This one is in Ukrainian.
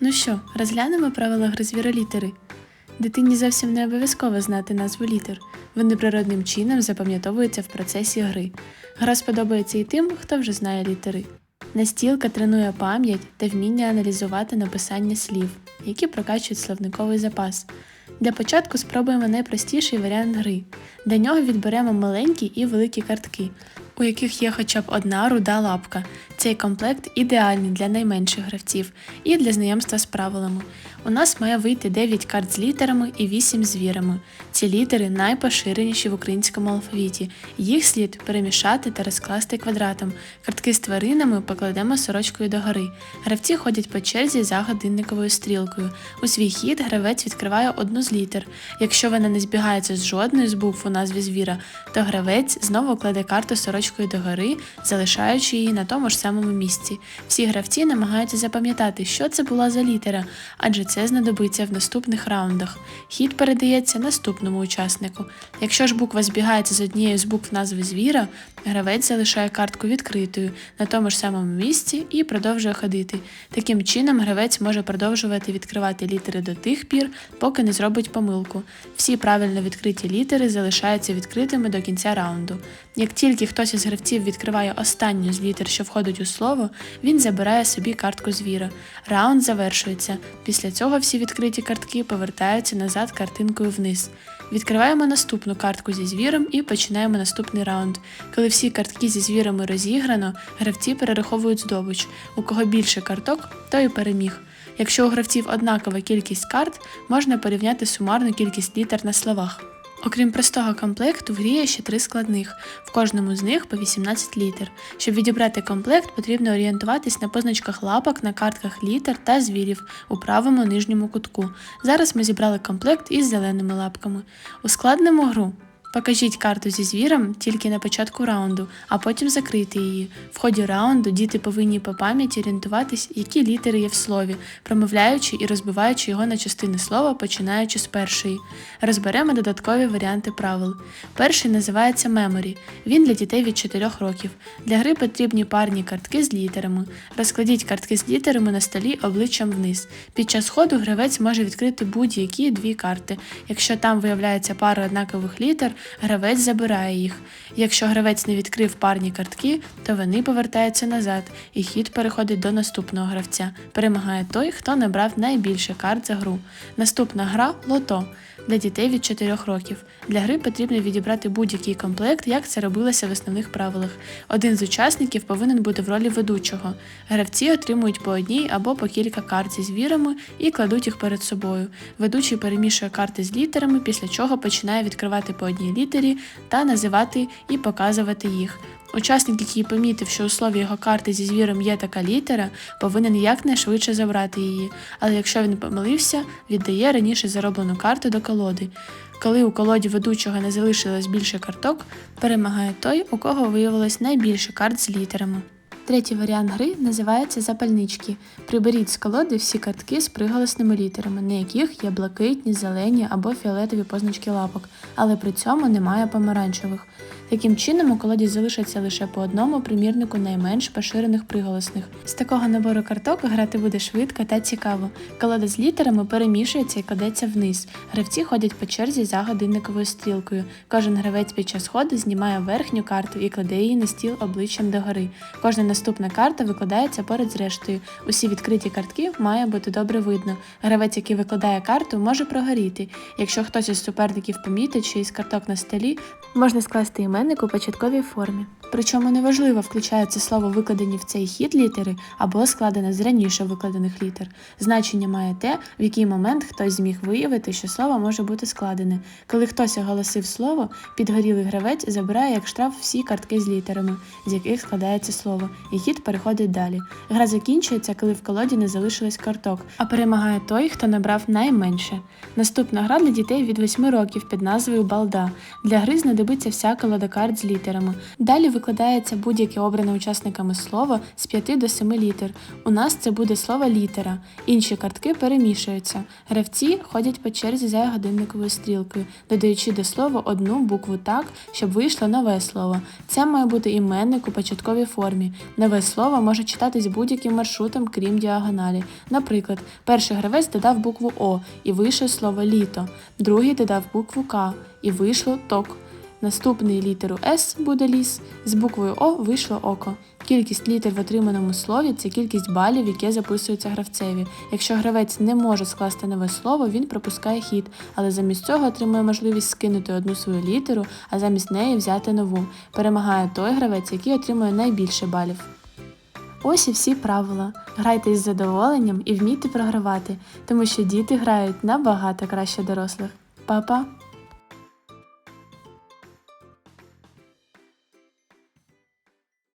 Ну що, розглянемо правила гри звіролітери. Дитині зовсім не обов'язково знати назву літер. Вони природним чином запам'ятовуються в процесі гри. Гра сподобається і тим, хто вже знає літери. Настілка тренує пам'ять та вміння аналізувати написання слів, які прокачують словниковий запас. Для початку спробуємо найпростіший варіант гри. Для нього відберемо маленькі і великі картки, у яких є хоча б одна руда лапка. Цей комплект ідеальний для найменших гравців і для знайомства з правилами. У нас має вийти 9 карт з літерами і 8 з вірами. Ці літери найпоширеніші в українському алфавіті. Їх слід перемішати та розкласти квадратом. Картки з тваринами покладемо сорочкою догори. Гравці ходять по черзі за годинниковою стрілкою. У свій хід гравець відкриває одну з літер. Якщо вона не збігається з жодною з букв у назві звіра, то гравець знову кладе карту сорочкою догори, залишаючи її на тому ж самому місці. Всі гравці намагаються запам'ятати, що це була за літера, адже це знадобиться в наступних раундах. Хід передається наступному учаснику. Якщо ж буква збігається з однією з букв назви звіра, гравець залишає картку відкритою на тому ж самому місці і продовжує ходити. Таким чином, гравець може продовжувати відкривати літери до тих пір, поки не зробить помилку. Всі правильно відкриті літери залишаються відкритими до кінця раунду. Як тільки хтось із гравців відкриває останню з літер, що входить у слово, він забирає собі картку звіра. Раунд завершується. Після цього всі відкриті картки повертаються назад картинкою вниз. Відкриваємо наступну картку зі звіром і починаємо наступний раунд. Коли всі картки зі звірами розіграно, гравці перераховують здобич. У кого більше карток, той і переміг. Якщо у гравців однакова кількість карт, можна порівняти сумарну кількість літер на словах. Окрім простого комплекту, в грі є ще три складних, в кожному з них по 18 літер. Щоб відібрати комплект, потрібно орієнтуватись на позначках лапок на картках літер та звірів у правому нижньому кутку. Зараз ми зібрали комплект із зеленими лапками. Ускладнимо гру. Покажіть карту зі звіром тільки на початку раунду, а потім закрийте її. В ході раунду діти повинні по пам'яті орієнтуватись, які літери є в слові, промовляючи і розбиваючи його на частини слова, починаючи з першої. Розберемо додаткові варіанти правил. Перший називається Memory. Він для дітей від 4 років. Для гри потрібні парні картки з літерами. Розкладіть картки з літерами на столі обличчям вниз. Під час ходу гравець може відкрити будь-які дві карти. Якщо там виявляється пара однакових літер, гравець забирає їх. Якщо гравець не відкрив парні картки, то вони повертаються назад, і хід переходить до наступного гравця. Перемагає той, хто набрав найбільше карт за гру. Наступна гра лото для дітей від 4 років. Для гри потрібно відібрати будь-який комплект, як це робилося в основних правилах. Один з учасників повинен бути в ролі ведучого. Гравці отримують по одній або по кілька карт зі звірами і кладуть їх перед собою. Ведучий перемішує карти з літерами, після чого починає відкривати по одній літері та називати і показувати їх. Учасник, який помітив, що у слові його карти зі звіром є така літера, повинен якнайшвидше забрати її, але якщо він помилився, віддає раніше зароблену карту до колоди. Коли у колоді ведучого не залишилось більше карток, перемагає той, у кого виявилось найбільше карт з літерами. Третій варіант гри називається запальнички. Приберіть з колоди всі картки з приголосними літерами, на яких є блакитні, зелені або фіолетові позначки лапок, але при цьому немає помаранчевих. Таким чином, у колоді залишаться лише по одному примірнику найменш поширених приголосних. З такого набору карток грати буде швидко та цікаво. Колода з літерами перемішується і кладеться вниз. Гравці ходять по черзі за годинниковою стрілкою. Кожен гравець під час ходу знімає верхню карту і кладе її на стіл обличчям догори. Кожна наступна карта викладається поряд з рештою. Усі відкриті картки має бути добре видно. Гравець, який викладає карту, може прогоріти. Якщо хтось із суперників помітить, що із карток на столі можна скласти іменник у початковій формі. Причому неважливо, включається слово викладені в цей хід літери або складене з раніше викладених літер. Значення має те, в який момент хтось зміг виявити, що слово може бути складене. Коли хтось оголосив слово, підгорілий гравець забирає як штраф всі картки з літерами, з яких складається слово, і хід переходить далі. Гра закінчується, коли в колоді не залишилось карток, а перемагає той, хто набрав найменше. Наступна гра для дітей від 8 років під назвою Балда. Для гри знадобиться вся колода карт з літерами. Далі викладається будь-яке обране учасниками слово з 5 до 7 літер. У нас це буде слово літера. Інші картки перемішуються. Гравці ходять по черзі за годинниковою стрілкою, додаючи до слова одну букву так, щоб вийшло нове слово. Це має бути іменник у початковій формі. Нове слово може читатись будь-яким маршрутом, крім діагоналі. Наприклад, перший гравець додав букву О і вийшло слово літо, другий додав букву К і вийшло ток. Наступний літеру С буде ліс, з буквою О вийшло око. Кількість літер в отриманому слові це кількість балів, яке записується гравцеві. Якщо гравець не може скласти нове слово, він пропускає хід, але замість цього отримує можливість скинути одну свою літеру, а замість неї взяти нову. Перемагає той гравець, який отримує найбільше балів. Ось і всі правила. Грайте із задоволенням і вмійте програвати, тому що діти грають набагато краще дорослих. Па-па!